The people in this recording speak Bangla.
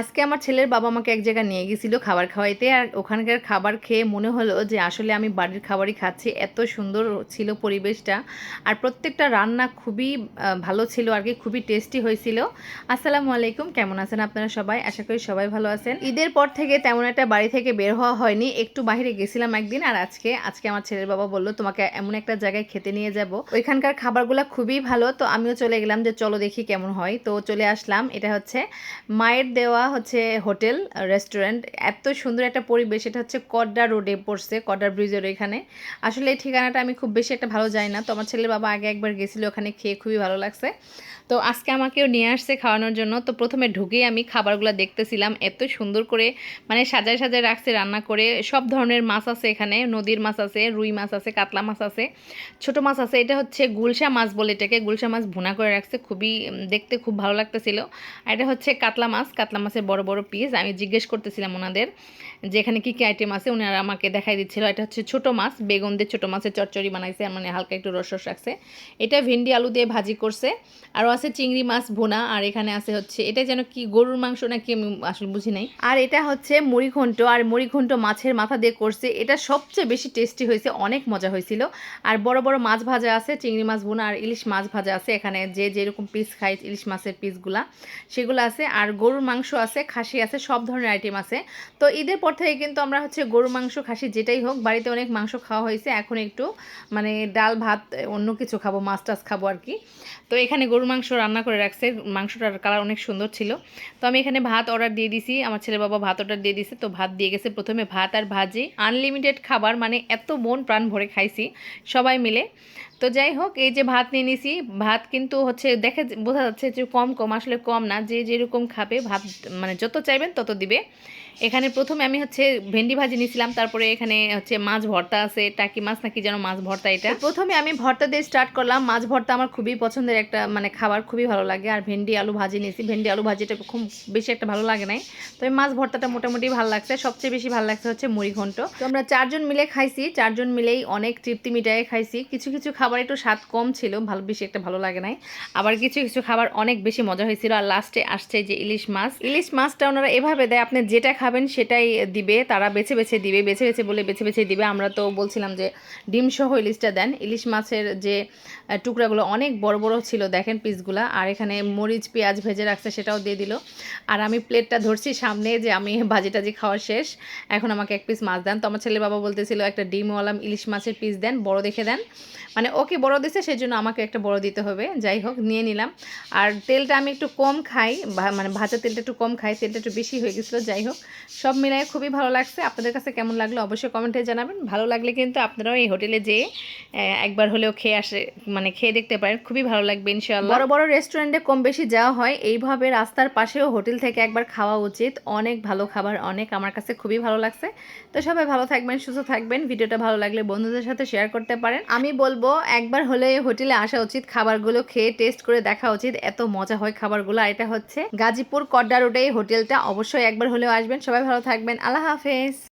আজকে আমার ছেলের বাবা আমাকে এক জায়গায় নিয়ে গেছিল খাবার খাওয়াইতে, আর ওখানকার খাবার খেয়ে মনে হলো যে আসলে আমি বাড়ির খাবারই খাচ্ছি। এত সুন্দর ছিল পরিবেশটা, আর প্রত্যেকটা রান্না খুবই ভালো ছিল আর কি, খুবই টেস্টি হয়েছিল। আসসালামু আলাইকুম, কেমন আছেন আপনারা সবাই? আশা করি সবাই ভালো আছেন। ঈদের পর থেকে তেমন একটা বাড়ি থেকে বের হওয়া হয়নি, একটু বাইরে গেছিলাম একদিন, আর আজকে আজকে আমার ছেলের বাবা বলল, তোমাকে এমন একটা জায়গায় খেতে নিয়ে যাব। ওইখানকার খাবারগুলো খুবই ভালো, তো আমিও চলে গেলাম যে চলো দেখি কেমন হয়, তো চলে আসলাম। এটা হচ্ছে মায়ের দেওয়া হচ্ছে হোটেল রেস্টুরেন্ট এত সুন্দর একটা পরিবেশ, এটা হচ্ছে কড্ডা রোডে পড়ছে, কড্ডা ব্রিজের এখানে আসলে এই ঠিকানাটা আমি খুব বেশি একটা ভালো যাই না। তো আমার ছেলের বাবা আগে একবার গেছিল ওখানে, খেয়ে খুবই ভালো লাগছে। তো আজকে আমাকেও নিয়ে আসছে খাওয়ানোর জন্য। তো প্রথমে ঢুকেই আমি খাবারগুলো দেখতেছিলাম। এত সুন্দর করে মানে সাজায় সাজায় রাখছে রান্না করে। সব ধরনের মাছ আছে এখানে। নদীর মাছ আছে, রুই মাছ আছে, কাতলা মাছ আছে, ছোট মাছ আছে। এটা হচ্ছে গুলশা মাছ বলে এটাকে। গুলশা মাছ ভুনা করে রাখছে। খুবই দেখতে খুব ভালো লাগতেছিল। আর এটা হচ্ছে কাতলা মাছ। কাতলা মাছের বড় বড় পিস আমি জিজ্ঞেস করতেছিলাম ওনাদের যে এখানে কী কী আইটেম আছে ওনারা আমাকে দেখাই দিচ্ছিল। এটা হচ্ছে ছোট মাছ, বেগুন দিয়ে ছোটো মাছের চচ্চড়ি বানাইছে মানে হালকা একটু রস রস রাখছে। এটা ভেন্ডি আলু দিয়ে ভাজি করছে। আরও আছে চিংড়ি মাছ, ভুনা, আর এখানে আছে হচ্ছে এটা যেন কি গরুর মাংস নাকি আমি আসলে বুঝি নাই। আর এটা হচ্ছে মুড়ি ঘন্ট আর মুড়ি ঘন্ট মাছের মাথা দিয়ে করছে। এটা সবচেয়ে বেশি টেস্টি হয়েছে, অনেক মজা হয়েছিল। আর বড় বড় মাছ ভাজা আছে, চিংড়ি মাছ, ভুনা, আর ইলিশ মাছ ভাজা আছে। এখানে যে যেরকম পিস খাই ইলিশ মাছের পিসগুলা সেগুলো আছে। আর গরুর মাংস আছে, খাসি আছে, সব ধরনের আইটেম আছে। তো ঈদের পর থেকে কিন্তু আমরা হচ্ছে গরুর মাংস, খাসি যেটাই হোক, বাড়িতে অনেক মাংস খাওয়া হয়েছে। এখন একটু মানে ডাল, ভাত অন্য কিছু খাব, মাছ টাছ খাব আর কি। তো এখানে গরুর মাংস রান্না করে রাখছে। মাংসটার কালার অনেক সুন্দর ছিল। তো আমি এখানে ভাত অর্ডার দিয়ে দিছি। আমার ছেলে বাবা ভাত অর্ডার দিয়ে দিছে। তো ভাত দিয়ে গেছে প্রথমে ভাত আর ভাজি। আনলিমিটেড খাবার মানে এত মন প্রাণ ভরে খাইছি সবাই মিলে। তো যাই হোক, এই যে ভাত নিয়ে নিছি, ভাত কিন্তু হচ্ছে দেখে বোঝা যাচ্ছে যে কম কম, আসলে কম না, যে যেরকম খাবে, ভাত মানে যত চাইবেন তত দিবে। এখানে প্রথমে আমি হচ্ছে ভেন্ডি ভাজি নিয়েছিলাম তারপরে এখানে হচ্ছে মাছ ভর্তা আছে, টাকি মাছ নাকি যেন মাছ ভর্তা এটা। প্রথমে আমি ভর্তা দিয়ে স্টার্ট করলাম, মাছ ভর্তা আমার খুবই পছন্দের একটা মানে খাবার, খুবই ভালো লাগে। আর ভেন্ডি আলু ভাজি নিয়েছি ভেন্ডি আলু ভাজিটা খুব বেশি একটা ভালো লাগে নাই। তো মাছ ভর্তাটা মোটামুটি ভালো লাগছে, সবচেয়ে বেশি ভালো লাগছে হচ্ছে মুড়ি ঘন্ট তো আমরা চারজন মিলে খাইছি, চারজন মিলেই অনেক তৃপ্তি মিটায়ে খাইছি, কিছু কিছু খাবার একটু স্বাদ কম ছিল, ভালো, বেশি একটা ভালো লাগে নাই। আবার কিছু কিছু খাবার অনেক বেশি মজা হয়েছিল আর লাস্টে আসছে যে ইলিশ মাছ। ইলিশ মাছটা ওনারা এভাবে দেয়, আপনি যেটা খাবেন সেটাই দিবে, তারা বেছে বেছে দিবে, বেছে বেছে বলে বেছে বেছে দিবে। আমরা তো বলছিলাম যে ডিম সহ ইলিশটা দেন। ইলিশ মাছের যে টুকরাগুলো অনেক বড় বড় ছিল, দেখেন পিসগুলা। আর এখানে মরিচ, পেঁয়াজ ভেজে রাখছে, সেটাও দিয়ে দিল। আর আমি প্লেটটা ধরছি সামনে যে আমি ভাজি টাজি খাওয়া শেষ। এখন আমাকে এক পিস মাছ দেন। তো আমার ছেলে বাবা বলতেছিল, একটা ডিমওয়ালা ইলিশ মাছের পিস দেন, বড় দেখে দেন। মানে ওকে বড় দিছে সেই জন্য আমাকে একটা বড় দিতে হবে। যাই হোক, নিয়ে নিলাম। আর তেলটা আমি একটু কম খাই মানে ভাজা তেলটা একটু কম খাই, তেলটা একটু বেশি হয়ে গেছিল, যাই হোক। সব মিলাই খুবই ভালো লাগছে। আপনাদের কাছে কেমন লাগল অবশ্যই কমেন্টে জানাবেন। ভালো লাগলে কিন্তু আপনারাও এই হোটেলে যেয়ে একবার হলেও খেয়ে আসে মানে খেয়ে দেখতে পারেন। খুবই ভালো লাগবে, ইনশাআল্লাহ। বড় বড় রেস্টুরেন্টে কম বেশি যাওয়া হয়। এইভাবে রাস্তার পাশেও হোটেল থেকে একবার খাওয়া উচিত। অনেক ভালো খাবার, অনেক। আমার কাছে খুবই ভালো লাগছে। তো সবাই ভালো থাকবেন, সুস্থ থাকবেন। ভিডিওটা ভালো লাগলে বন্ধুদের সাথে শেয়ার করতে পারেন। আমি বলব একবার হলে হোটেলে আসা উচিত, খাবারগুলো খেয়ে টেস্ট করে দেখা উচিত। এত মজা হয় খাবারগুলো। আর এটা হচ্ছে গাজীপুর কড্ডা রোডে হোটেলটা। অবশ্যই একবার হলেও আসবেন। সবাই ভালো থাকবেন। আল্লাহ হাফেজ।